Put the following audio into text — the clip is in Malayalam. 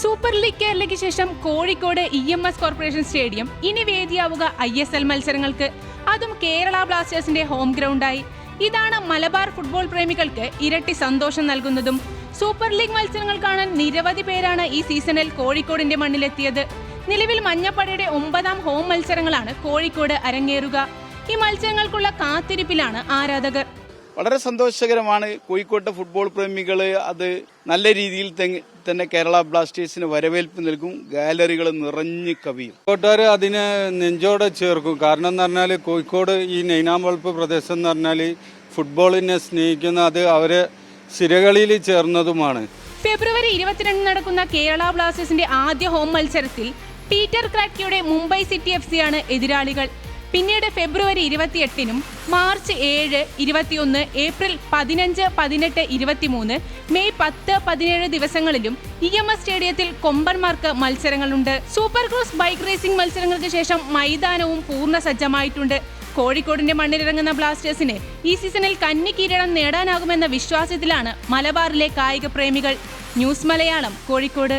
സൂപ്പർ ലീഗ് കേരളയ്ക്ക് ശേഷം Kozhikode E M S corporation stadium ഇനി വേദിയാവുക ഐ എസ് എൽ മത്സരങ്ങൾക്ക്. അതും കേരള ബ്ലാസ്റ്റേഴ്സിന്റെ ഹോം ഗ്രൗണ്ടായി. ഇതാണ് മലബാർ ഫുട്ബോൾ പ്രേമികൾക്ക് ഇരട്ടി സന്തോഷം നൽകുന്നതും. സൂപ്പർ ലീഗ് മത്സരങ്ങൾ കാണാൻ നിരവധി പേരാണ് ഈ സീസണിൽ കോഴിക്കോടിന്റെ മണ്ണിലെത്തിയത്. നിലവിൽ മഞ്ഞപ്പടയുടെ ഒമ്പതാം ഹോം മത്സരങ്ങളാണ് കോഴിക്കോട് അരങ്ങേറുക. ഈ മത്സരങ്ങൾക്കുള്ള കാത്തിരിപ്പിലാണ് ആരാധകർ. വളരെ സന്തോഷകരമാണ് കോഴിക്കോട്ടെ ഫുട്ബോൾ പ്രേമികൾ അത് നല്ല രീതിയിൽ തന്നെ കേരള ബ്ലാസ്റ്റേഴ്സിന് വരവേൽപ്പ് നൽകും ഗാലറികൾ നിറഞ്ഞു കവിയും. കോഴിക്കോട്ടുകാർ അതിനെ നെഞ്ചോടെ ചേർക്കും. കാരണം എന്ന് പറഞ്ഞാൽ കോഴിക്കോട് ഈ നൈനാം വളപ്പ് പ്രദേശം എന്ന് പറഞ്ഞാൽ ഫുട്ബോളിനെ സ്നേഹിക്കുന്ന അത് അവരെ സിരകളിൽ ചേർന്നതുമാണ്. ഫെബ്രുവരി ഇരുപത്തിരണ്ട് നടക്കുന്ന കേരള ബ്ലാസ്റ്റേഴ്സിന്റെ ആദ്യ ഹോം മത്സരത്തിൽ പീറ്റർ ക്രാക്കിയുടെ മുംബൈ സിറ്റി എഫ് സിയാണ് എതിരാളികൾ. പിന്നീട് ഫെബ്രുവരി ഇരുപത്തിയെട്ടിനും മാർച്ച് ഏഴ് ഇരുപത്തിയൊന്ന് ഏപ്രിൽ പതിനഞ്ച് പതിനെട്ട് ഇരുപത്തിമൂന്ന് മെയ് പത്ത് പതിനേഴ് ദിവസങ്ങളിലും ഇ എം എസ് സ്റ്റേഡിയത്തിൽ കൊമ്പന്മാർക്ക് മത്സരങ്ങളുണ്ട്. സൂപ്പർ ക്രോസ് ബൈക്ക് റേസിംഗ് മത്സരങ്ങൾക്ക് ശേഷം മൈതാനവും പൂർണ സജ്ജമായിട്ടുണ്ട് കോഴിക്കോടിന്റെ മണ്ണിലിറങ്ങുന്ന ബ്ലാസ്റ്റേഴ്സിന് ഈ സീസണിൽ കന്നി കിരീടം നേടാനാകുമെന്ന വിശ്വാസത്തിലാണ് മലബാറിലെ കായിക പ്രേമികൾ. ന്യൂസ് മലയാളം കോഴിക്കോട്.